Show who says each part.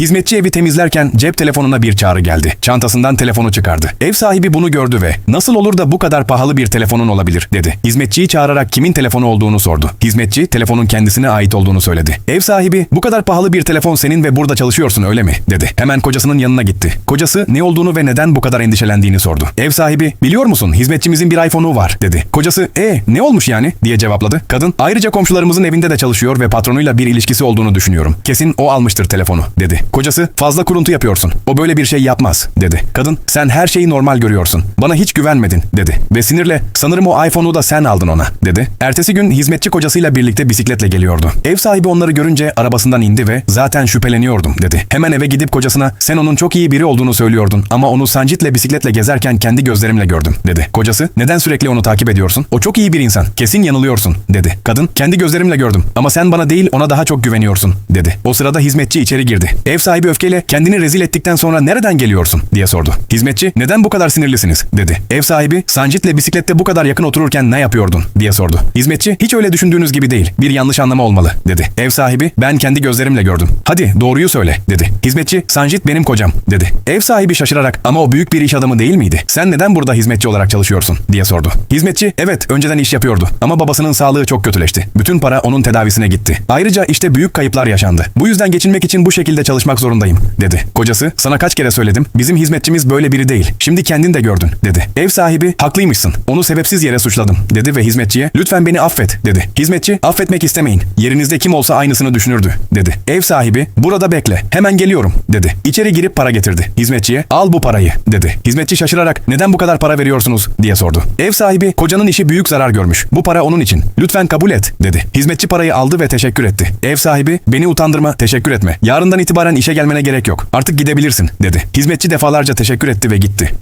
Speaker 1: Hizmetçi evi temizlerken cep telefonuna bir çağrı geldi. Çantasından telefonu çıkardı. Ev sahibi bunu gördü ve nasıl olur da bu kadar pahalı bir telefonun olabilir dedi. Hizmetçiyi çağırarak kimin telefonu olduğunu sordu. Hizmetçi telefonun kendisine ait olduğunu söyledi. Ev sahibi bu kadar pahalı bir telefon senin ve burada çalışıyorsun öyle mi dedi. Hemen kocasının yanına gitti. Kocası ne olduğunu ve neden bu kadar endişelendiğini sordu. Ev sahibi biliyor musun hizmetçimizin bir iPhone'u var dedi. Kocası e ne olmuş yani diye cevapladı. Kadın ayrıca komşularımızın evinde de çalışıyor ve patronuyla bir ilişkisi olduğunu düşünüyorum. Kesin o almıştır telefonu dedi. Kocası fazla kuruntu yapıyorsun. O böyle bir şey yapmaz dedi. Kadın sen her şeyi normal görüyorsun. Bana hiç güvenmedin dedi. Ve sinirle sanırım o iPhone'u da sen aldın ona dedi. Ertesi gün hizmetçi kocasıyla birlikte bisikletle geliyordu. Ev sahibi onları görünce arabasından indi ve zaten şüpheleniyordum dedi. Hemen eve gidip kocasına sen onun çok iyi biri olduğunu söylüyordun ama onu Sancit'le bisikletle gezerken kendi gözlerimle gördüm dedi. Kocası neden sürekli onu takip ediyorsun? O çok iyi bir insan. Kesin yanılıyorsun dedi. Kadın kendi gözlerimle gördüm ama sen bana değil ona daha çok güveniyorsun dedi. O sırada hizmetçi içeri girdi. Ev sahibi öfkeyle kendini rezil ettikten sonra nereden geliyorsun diye sordu. Hizmetçi neden bu kadar sinirlisiniz dedi. Ev sahibi Sancit'le bisiklette bu kadar yakın otururken ne yapıyordun diye sordu. Hizmetçi hiç öyle düşündüğünüz gibi değil. Bir yanlış anlama olmalı dedi. Ev sahibi ben kendi gözlerimle gördüm. Hadi doğruyu söyle dedi. Hizmetçi Sancit benim kocam dedi. Ev sahibi şaşırarak ama o büyük bir iş adamı değil miydi? Sen neden burada hizmetçi olarak çalışıyorsun diye sordu. Hizmetçi evet önceden iş yapıyordu ama babasının sağlığı çok kötüleşti. Bütün para onun tedavisine gitti. Ayrıca işte büyük kayıplar yaşandı. Bu yüzden geçinmek için bu şekilde çalışmak zorundayım dedi. Kocası sana kaç kere söyledim bizim hizmetçimiz böyle biri değil. Şimdi kendin de gördün dedi. Ev sahibi haklıymışsın. Onu sebepsiz yere suçladım dedi ve hizmetçiye lütfen beni affet dedi. Hizmetçi affetmek istemeyin. Yerinizde kim olsa aynısını düşünürdü dedi. Ev sahibi burada bekle hemen geliyorum dedi. İçeri girip para getirdi. Hizmetçiye al bu parayı dedi. Hizmetçi şaşırarak neden bu kadar para veriyorsunuz diye sordu. Ev sahibi kocanın işi büyük zarar görmüş. Bu para onun için. Lütfen kabul et dedi. Hizmetçi parayı aldı ve teşekkür etti. Ev sahibi beni utandırma teşekkür etme. Yarından itibaren işe gelmene gerek yok. Artık gidebilirsin dedi. Hizmetçi defalarca teşekkür etti ve gitti.